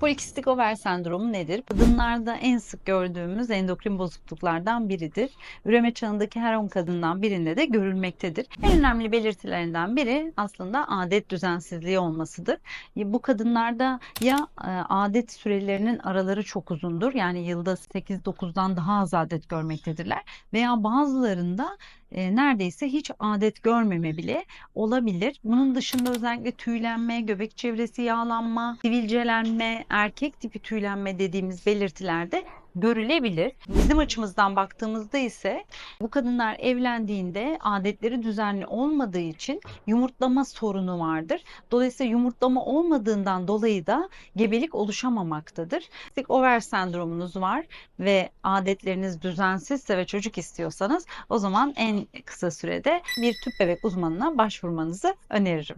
Polikistik over sendromu nedir? Kadınlarda en sık gördüğümüz endokrin bozukluklardan biridir. Üreme çağındaki her 10 kadından birinde de görülmektedir. En önemli belirtilerinden biri aslında adet düzensizliği olmasıdır. Bu kadınlarda ya e, adet sürelerinin araları çok uzundur. Yani yılda 8-9'dan daha az adet görmektedirler. Veya bazılarında e, neredeyse hiç adet görmeme bile olabilir. Bunun dışında özellikle tüylenme, göbek çevresi yağlanma, sivilcelenme, erkek tipi tüylenme dediğimiz belirtiler de görülebilir. Bizim açımızdan baktığımızda ise bu kadınlar evlendiğinde adetleri düzenli olmadığı için yumurtlama sorunu vardır. Dolayısıyla yumurtlama olmadığından dolayı da gebelik oluşamamaktadır. Over sendromunuz var ve adetleriniz düzensizse ve çocuk istiyorsanız o zaman en kısa sürede bir tüp bebek uzmanına başvurmanızı öneririm.